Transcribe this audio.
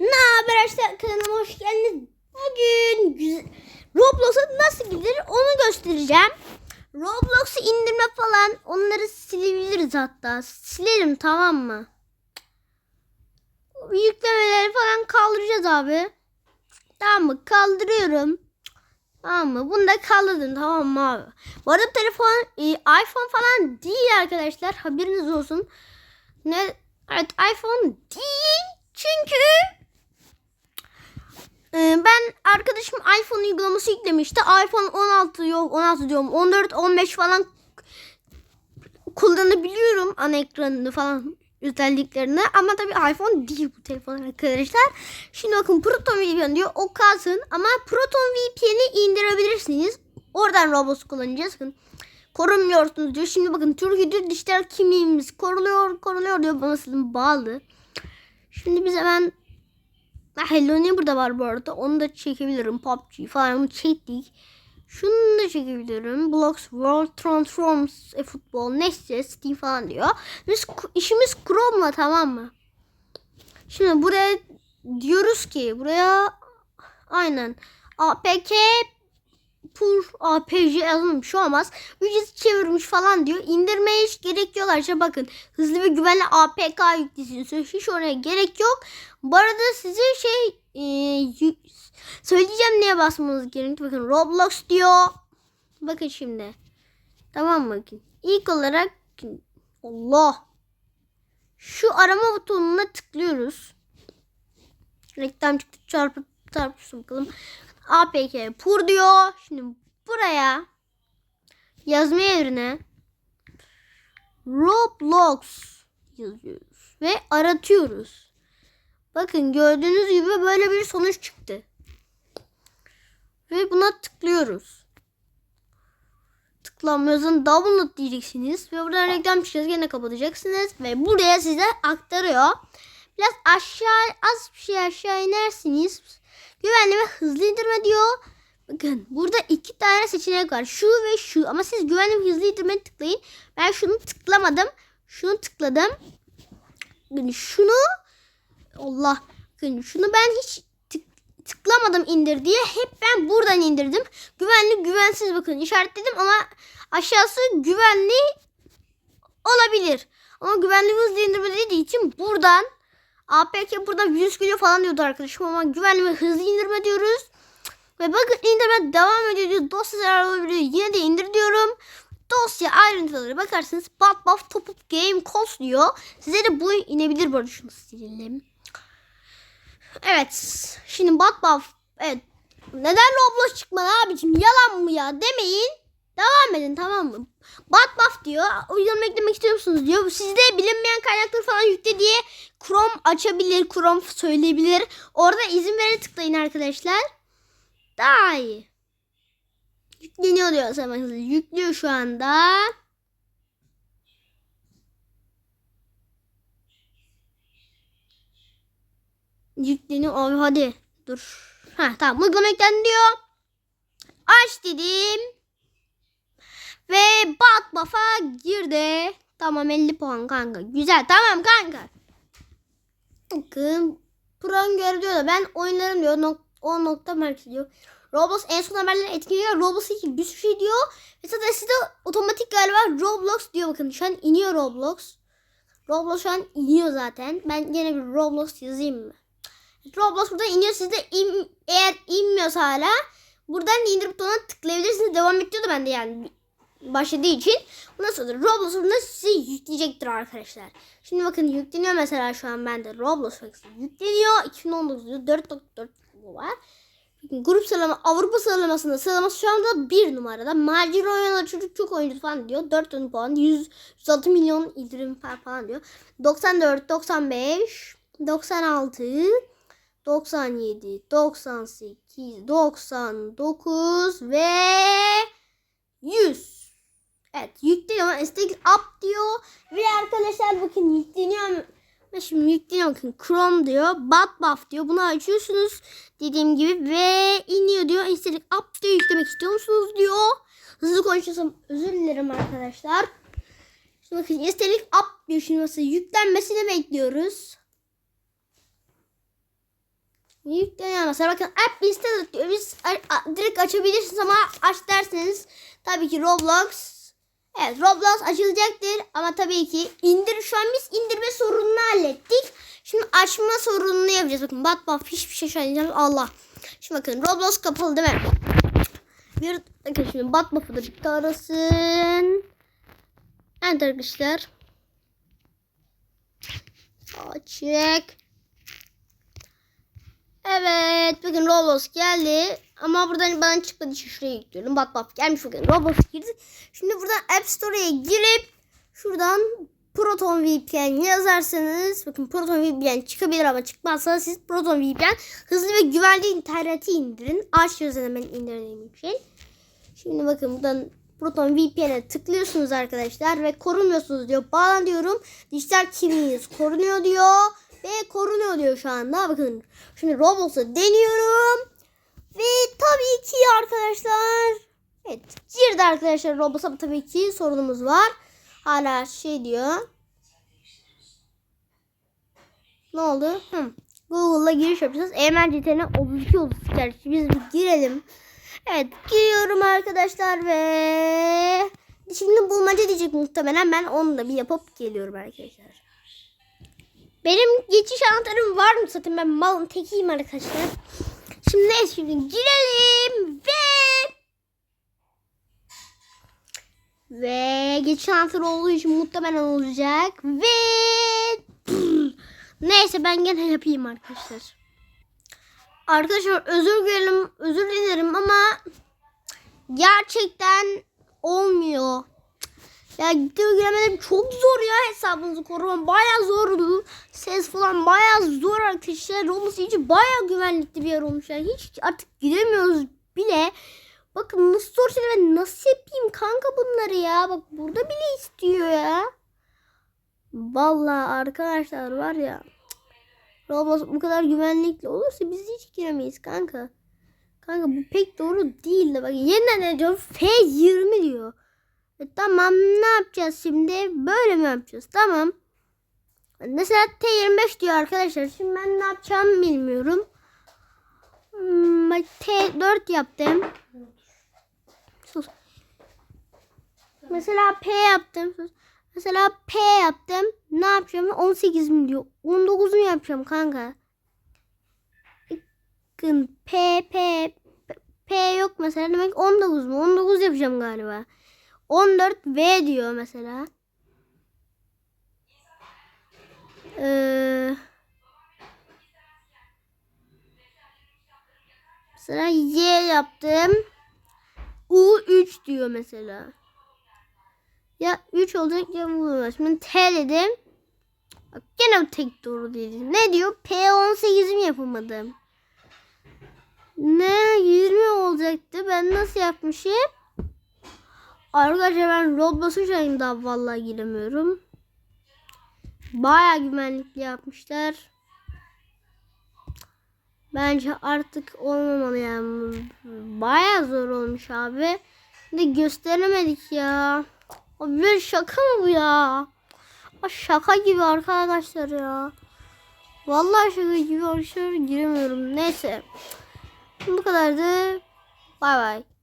Ne haber arkadaşlar kanalıma hoş geldiniz. Bugün güzel- Roblox'a nasıl gidilir onu göstereceğim. Roblox'u indirme falan onları silebiliriz hatta. Silerim tamam mı? Yüklemeleri falan kaldıracağız abi. Tamam mı? Kaldırıyorum. Tamam mı? Bunu da kaldırdım tamam mı abi? Bu arada telefon e, iPhone falan değil arkadaşlar. Haberiniz olsun. Ne? Evet iPhone değil. Çünkü e, ben arkadaşım iPhone uygulaması yüklemişti. iPhone 16 yok 16 diyorum 14 15 falan kullanabiliyorum ana ekranını falan özelliklerini ama tabii iPhone değil bu telefon arkadaşlar. Şimdi bakın Proton VPN diyor o kalsın ama Proton VPN'i indirebilirsiniz. Oradan Roblox kullanacağız. Bakın korunmuyorsunuz diyor. Şimdi bakın Türkiye'de dijital kimliğimiz koruluyor koruluyor diyor bana sizin bağlı. Şimdi biz hemen Hello Neighbor'da var bu arada. Onu da çekebilirim. PUBG falan çektik. Şunu da çekebilirim. Blocks World Transforms e futbol neyse Steam falan diyor. Biz işimiz Chrome'la tamam mı? Şimdi buraya diyoruz ki buraya aynen APK pur APJ yazılmış şu olmaz. Ücret çevirmiş falan diyor. İndirmeye hiç gerek yok arkadaşlar. Bakın hızlı ve güvenli APK yüklesiniz. Hiç oraya gerek yok. Bu arada size şey e, söyleyeceğim neye basmanız gerekiyor. Bakın Roblox diyor. Bakın şimdi. Tamam? Bakın. İlk olarak Allah. Şu arama butonuna tıklıyoruz. Reklam çıktı çarpıp çarpışsın bakalım. APK pur diyor. Şimdi buraya yazma yerine Roblox yazıyoruz ve aratıyoruz. Bakın gördüğünüz gibi böyle bir sonuç çıktı. Ve buna tıklıyoruz. Tıklamıyorsun download diyeceksiniz ve buradan reklam çıkacağız gene kapatacaksınız ve buraya size aktarıyor. Biraz aşağı az bir şey aşağı inersiniz. Güvenli ve hızlı indirme diyor. Bakın burada iki tane seçenek var. Şu ve şu. Ama siz güvenli ve hızlı indirme tıklayın. Ben şunu tıklamadım. Şunu tıkladım. Bakın şunu Allah. Bakın şunu ben hiç tık- tıklamadım indir diye. Hep ben buradan indirdim. Güvenli güvensiz bakın işaretledim ama aşağısı güvenli olabilir. Ama güvenli ve hızlı indirme dediği için buradan APK burada virüs geliyor falan diyordu arkadaşım ama güvenli ve hızlı indirme diyoruz. Ve bakın indirme devam ediyor diyor. Dosya zarar olabiliyor. Yine de indir diyorum. Dosya ayrıntıları bakarsınız. Bat buff top game cost diyor. Size de bu inebilir bu arada şunu silelim. Evet. Şimdi bat buff. Evet. Neden Roblox çıkmadı abicim? Yalan mı ya demeyin. Devam edin tamam mı? Bat buff diyor. Uygulama eklemek istiyor musunuz diyor. Sizde bilinmeyen kaynakları falan yükle diye Chrome açabilir. Chrome söyleyebilir. Orada izin vere tıklayın arkadaşlar. Daha iyi. Yükleniyor diyor hızlı. Yüklüyor şu anda. Yükleniyor. Abi hadi. Dur. Ha tamam. Uygulama yüklendi diyor. Aç dedim. Ve bak bafa girdi. Tamam 50 puan kanka. Güzel tamam kanka. Bakın. Program görev diyor da ben oynarım diyor. Nok 10 nokta merkez diyor. Roblox en son haberleri etkiliyor. Roblox için bir sürü şey diyor. Zaten sizde otomatik galiba Roblox diyor. Bakın şu an iniyor Roblox. Roblox şu an iniyor zaten. Ben yine bir Roblox yazayım mı? Roblox burada iniyor. Sizde in, eğer inmiyorsa hala buradan indir butonuna tıklayabilirsiniz. Devam ediyor da bende yani başladığı için. Ondan sonra Roblox burada size yükleyecektir arkadaşlar. Şimdi bakın yükleniyor mesela şu an bende Roblox yükleniyor. 2019 diyor 4.4 var. Grup sıralama Avrupa sıralamasında sıralaması şu anda bir numarada. Macera oynayan çocuk çok oyuncu falan diyor. 4 tane puan 100, 106 milyon indirim falan diyor. 94, 95, 96, 97, 98, 99 ve 100. Evet yükleniyor. Istek up diyor. Ve arkadaşlar bakın yükleniyor. Şimdi yükleniyor bakın Chrome diyor. Bat buff diyor. Bunu açıyorsunuz dediğim gibi ve iniyor diyor. İstedik up diyor. Yüklemek istiyor musunuz diyor. Hızlı konuşuyorsam özür dilerim arkadaşlar. Şimdi bakın istedik up diyor. Şimdi mesela yüklenmesini bekliyoruz. Yükleniyor mesela bakın app install diyor. Biz direkt açabilirsiniz ama aç derseniz tabii ki Roblox Evet Roblox açılacaktır ama tabii ki indir şu an biz indirme sorununu hallettik. Şimdi açma sorununu yapacağız. Bakın bat bat hiçbir şey söyleyeceğim. Allah. Şimdi bakın Roblox kapalı değil mi? Bir bakın şimdi bat batı da bir arasın. Evet arkadaşlar. Açık. Evet bakın Roblox geldi. Ama buradan bana çıkmadığı için şuraya yüklüyorum. Bak bak gelmiş bakın Roblox girdi. Şimdi buradan App Store'ya girip şuradan Proton VPN yazarsanız bakın Proton VPN çıkabilir ama çıkmazsa siz Proton VPN hızlı ve güvenli interneti indirin. Aç yazın hemen indirdiğim için. Şimdi bakın buradan Proton VPN'e tıklıyorsunuz arkadaşlar ve korunuyorsunuz diyor. Bağlan diyorum. Dijital kimliğiniz korunuyor diyor. Ve korunuyor diyor şu anda. Bakın şimdi Roblox'a deniyorum. Ve tabii ki arkadaşlar. Evet girdi arkadaşlar Roblox'a tabii ki sorunumuz var. Hala şey diyor. Ne oldu? Hı. Google'la giriş yapacağız. Emercetene 32 32 gerçi biz bir girelim. Evet giriyorum arkadaşlar ve şimdi bulmaca diyecek muhtemelen ben onu da bir yapıp geliyorum arkadaşlar. Benim geçiş anahtarım var mı zaten ben malın tekiyim arkadaşlar. Şimdi neyse şimdi girelim ve ve geçiş anahtarı olduğu için muhtemelen olacak ve neyse ben gene yapayım arkadaşlar. Arkadaşlar özür dilerim, özür dilerim ama gerçekten olmuyor. Ya video giremedim çok zor ya hesabınızı koruman baya zordu. Ses falan baya zor arkadaşlar. Roblox iyice baya güvenlikli bir yer olmuş yani. Hiç artık giremiyoruz bile. Bakın nasıl zor şey ben nasıl yapayım kanka bunları ya. Bak burada bile istiyor ya. Vallahi arkadaşlar var ya. Roblox bu kadar güvenlikli olursa biz hiç giremeyiz kanka. Kanka bu pek doğru değil de bak yeniden ne diyor F20 diyor. E, tamam ne yapacağız şimdi? Böyle mi yapacağız? Tamam. Mesela T25 diyor arkadaşlar. Şimdi ben ne yapacağımı bilmiyorum. Hmm, bak T4 yaptım. Sus. Mesela P yaptım. Sus. Mesela P yaptım. Ne yapacağım? 18 mi diyor. 19 mu yapacağım kanka? Bakın P P P yok mesela. Demek 19 mu? 19 yapacağım galiba. 14 V diyor mesela. Ee, mesela Y yaptım. U3 diyor mesela. Ya 3 olacak ya bu. Şimdi T dedim. Bak gene tek doğru değil. Ne diyor? P18 mi yapamadım? Ne 20 olacaktı. Ben nasıl yapmışım? Arkadaşlar ben Roblox'un şeyini daha vallahi giremiyorum. Baya güvenlikli yapmışlar. Bence artık olmamalı yani. Baya zor olmuş abi. De gösteremedik ya. Abi bir şaka mı bu ya? O şaka gibi arkadaşlar ya. Vallahi şaka gibi arkadaşlar giremiyorum. Neyse. Bu kadardı. Bay bay.